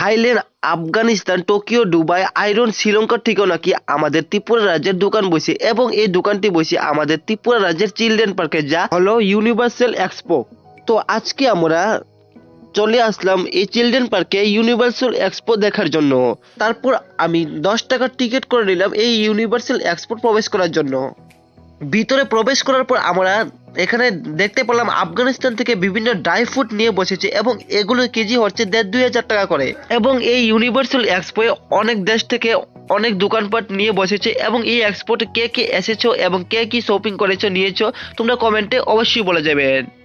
Thailand, Afghanistan, Tokyo, Dubai Iran শ্রীলঙ্কার থেকেও নাকি আমাদের ত্রিপুরা রাজ্যের দোকান বসে এবং এই দোকানটি বসে আমাদের ত্রিপুরা রাজ্যের চিলড্রেন পার্কে যা হলো ইউনিভার্সাল এক্সপো। তো আজকে আমরা চলে আসলাম এই চিলড্রেন পার্কে ইউনিভার্সাল এক্সপো দেখার জন্য। তারপর আমি দশ টাকার টিকিট করে নিলাম এই ইউনিভার্সাল এক্সপো প্রবেশ করার জন্য। ভিতরে প্রবেশ করার পর আমরা এখানে দেখতে পেলাম আফগানিস্তান থেকে বিভিন্ন ড্রাই ফ্রুট নিয়ে বসেছে এবং এগুলোর কেজি হচ্ছে দেড় দুই হাজার টাকা করে। এবং এই ইউনিভার্সাল এক্সপোয়ে অনেক দেশ থেকে অনেক দোকানপাট নিয়ে বসেছে এবং এই এক্সপোর্টে কে কে এসেছ এবং কে কি শপিং করেছ নিয়েছো তোমরা কমেন্টে অবশ্যই বলে যাবেন